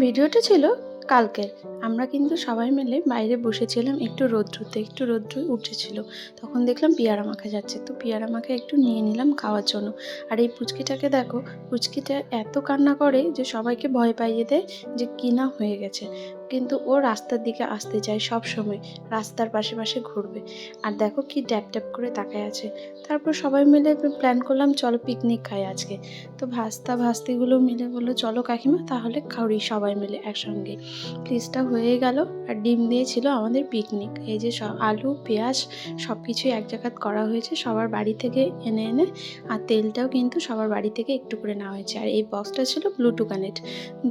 ভিডিওটা ছিল কালকের। আমরা কিন্তু সবাই মিলে বাইরে বসেছিলাম, একটু রোদ্রুতে, একটু রোদ্রু উঠেছিল। তখন দেখলাম পেয়ারা মাখা যাচ্ছে। তো পেয়ারা মাখা একটু নিয়ে নিলাম খাওয়ার জন্য। আর এই পুচকিটাকে দেখো, পুচকিটা এত কান্না করে যে সবাইকে ভয় পাইয়ে দেয় যে কিনা হয়ে গেছে। কিন্তু ও রাস্তার দিকে আসতে চায় সব সময়। রাস্তার পাশে পাশে ঘুরবে। আর দেখো কি ড্যাপ ড্যাপ করে তাকায় আছে। তারপর সবাই মিলে প্ল্যান করলাম, চলো পিকনিক খাই আজকে। তো ভাস্তা ভাস্তিগুলো মিলে বলল, চলো কাকিমা, তাহলে খাওয়ারি সবাই মিলে একসঙ্গে। প্লিজটা হয়ে গেল। আর ডিম দিয়েছিল আমাদের পিকনিক এই যে সব আলু, পেঁয়াজ সব কিছুই এক জায়গাত করা হয়েছে। সবার বাড়ি থেকে এনে এনে আর তেলটাও কিন্তু সবার বাড়ি থেকে একটু করে নেওয়া হয়েছে। আর এই বক্সটা ছিল ব্লুটু কানেক্ট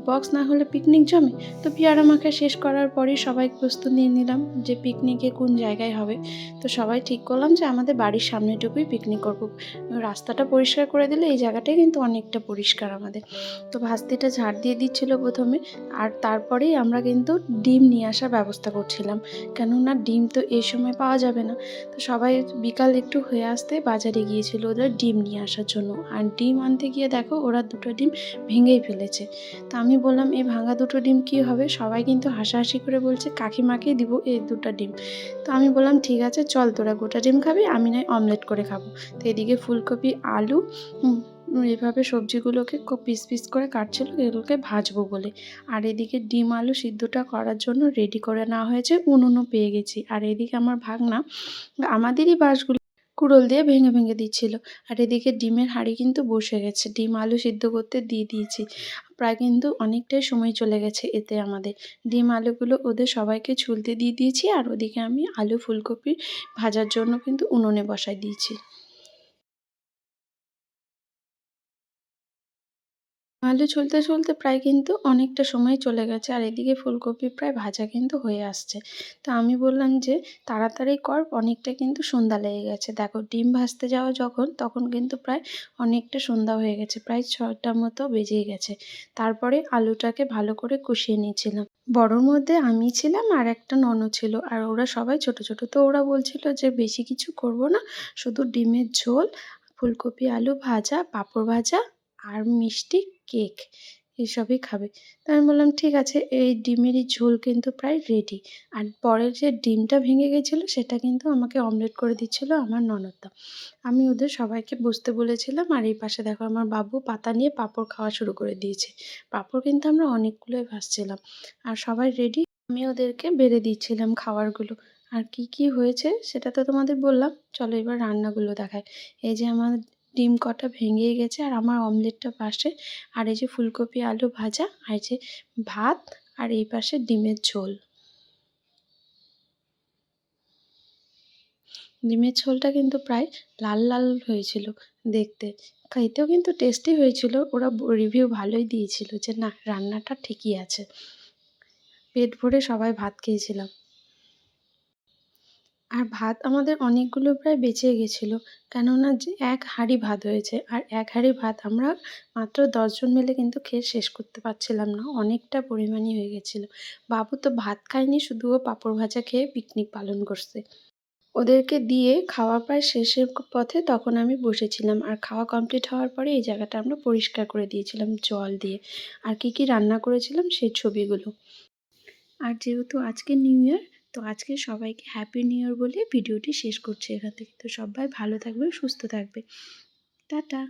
বক্স না হলে পিকনিক জমে? তো পেয়ারা মাখা শেষ করার পরেই সবাই প্রস্তুত নিয়ে নিলাম যে পিকনিকে কোন জায়গায় হবে। তো সবাই ঠিক করলাম যে আমাদের বাড়ির সামনেটুকুই পিকনিক করব। রাস্তাটা পরিষ্কার করে দিলে এই জায়গাটাই কিন্তু অনেকটা পরিষ্কার আমাদের। তো ভাস্তিটা ঝাড় দিয়ে দিচ্ছিল প্রথমে আর তারপরেই আমরা কিন্তু ডিম নিয়ে আসার ব্যবস্থা করছিলাম। কেননা ডিম তো এই সময় পাওয়া যাবে না। তো সবাই বিকাল একটু হয়ে আসতে বাজারে গিয়েছিল ওদের ডিম নিয়ে আসার জন্য। আর ডিম আনতে গিয়ে দেখো ওরা দুটো ডিম ভেঙেই ফেলেছে। তো আমি বললাম এই ভাঙা দুটো ডিম কি হবে? সবাই কিন্তু হাসাহাসি করে বলছে, কাকিমাকেই দিব এই দুটো ডিম। তো আমি বললাম, ঠিক আছে, চল তোরা গোটা ডিম খাবি, আমি নয় অমলেট করে খাব। তো এদিকে ফুলকপি, আলু এভাবে সবজিগুলোকে পিস পিস করে কাটছিল, এগুলোকে ভাজবো বলে। আর এদিকে ডিম আলু সিদ্ধটা করার জন্য রেডি করে নেওয়া হয়েছে, উনুনও পেয়ে গেছি। আর এদিকে আমার ভাগনা, আমাদেরই বাঁশগুলো কুড়োল দিয়ে ভেঙে ভেঙে দিচ্ছিল। আর এদিকে ডিমের হাঁড়ি কিন্তু বসে গেছে। ডিম আলু সিদ্ধ করতে দিয়ে দিয়েছি। প্রায় কিন্তু অনেকটাই সময় চলে গেছে এতে আমাদের। ডিম আলুগুলো ওদের সবাইকে ছুলতে দিয়ে দিয়েছি আর ওদিকে আমি আলু ফুলকপি ভাজার জন্য কিন্তু উনুনে বসাই দিয়েছি। আলু ছুলতে চলতে প্রায় কিন্তু অনেকটা সময় চলে গেছে, আর এদিকে ফুলকপি প্রায় ভাজা কিন্তু হয়ে আসছে। তো আমি বললাম যে, তাড়াতাড়ি কর, অনেকটা কিন্তু সন্ধ্যা লেগে গেছে। দেখো, ডিম ভাজতে যাওয়া যখন, তখন কিন্তু প্রায় অনেকটা সন্ধ্যা হয়ে গেছে, প্রায় ছটার মতো বেজেই গেছে। তারপরে আলুটাকে ভালো করে কষিয়ে নিয়েছিলাম। বড়োর মধ্যে আমি ছিলাম আর একটা ননদ ছিল, আর ওরা সবাই ছোট ছোট। তো ওরা বলছিল যে, বেশি কিছু করব না, শুধু ডিমের ঝোল, ফুলকপি আলু ভাজা, পাঁপড় ভাজা, আর মিষ্টি কেক এসবই খাবে। তা আমি বললাম, ঠিক আছে, এই ডিমেরই ঝোল কিন্তু প্রায় রেডি আর পরের যে ডিমটা ভেঙে গেছিল, সেটা কিন্তু আমাকে অমলেট করে দিচ্ছিল আমার ননদটা। আমি ওদের সবাইকে বসতে বলেছিলাম, আর এই পাশে দেখো আমার বাবু পাতা নিয়ে পাঁপড় খাওয়া শুরু করে দিয়েছে। পাঁপড় কিন্তু আমরা অনেকগুলোই ভাসছিলাম আর সবাই রেডি আমি ওদেরকে বেড়ে দিচ্ছিলাম খাবারগুলো। আর কি কি হয়েছে, সেটা তো তোমাদের বললাম। চলো এবার রান্নাগুলো দেখায় এই যে আমার ডিম কটা ভেঙে গেছে আর আমার অমলেটটা পাশে। আর এই যে ফুলকপি, আলু ভাজা আর যে ভাত আর এই পাশে ডিমের ঝোল। ডিমের ঝোলটা কিন্তু প্রায় লাল লাল হয়েছিল দেখতে। খাইতেও কিন্তু টেস্টি হয়েছিল, ওরা রিভিউ ভালোই দিয়েছিল যে না, রান্নাটা ঠিকই আছে। পেট ভরে সবাই ভাত খেয়েছিলাম। আর ভাত আমাদের অনেকগুলো প্রায় বেঁচে গেছিল। কেননা যে এক হাঁড়ি ভাত হয়েছে, আর এক হাঁড়ি ভাত আমরা মাত্র দশজন মিলে কিন্তু খেয়ে শেষ করতে পারছিলাম না, অনেকটা পরিমাণই হয়ে গেছিল। বাবু তো ভাত খায়নি, শুধু ও পাঁপড় ভাজা খেয়ে পিকনিক পালন করছে। ওদেরকে দিয়ে খাওয়া প্রায় শেষের পথে তখন আমি বসেছিলাম, আর খাওয়া কমপ্লিট হওয়ার পরে এই জায়গাটা আমরা পরিষ্কার করে দিয়েছিলাম জল দিয়ে। আর কি কি রান্না করেছিলাম সেই ছবিগুলো। আর যেহেতু আজকে নিউ ইয়ার তো আজকে সবাইকে হ্যাপি নিউ ইয়ার বলে ভিডিওটি শেষ করছি এখান থেকে। তো সবাই ভালো থাকবে সুস্থ থাকবে টাটা!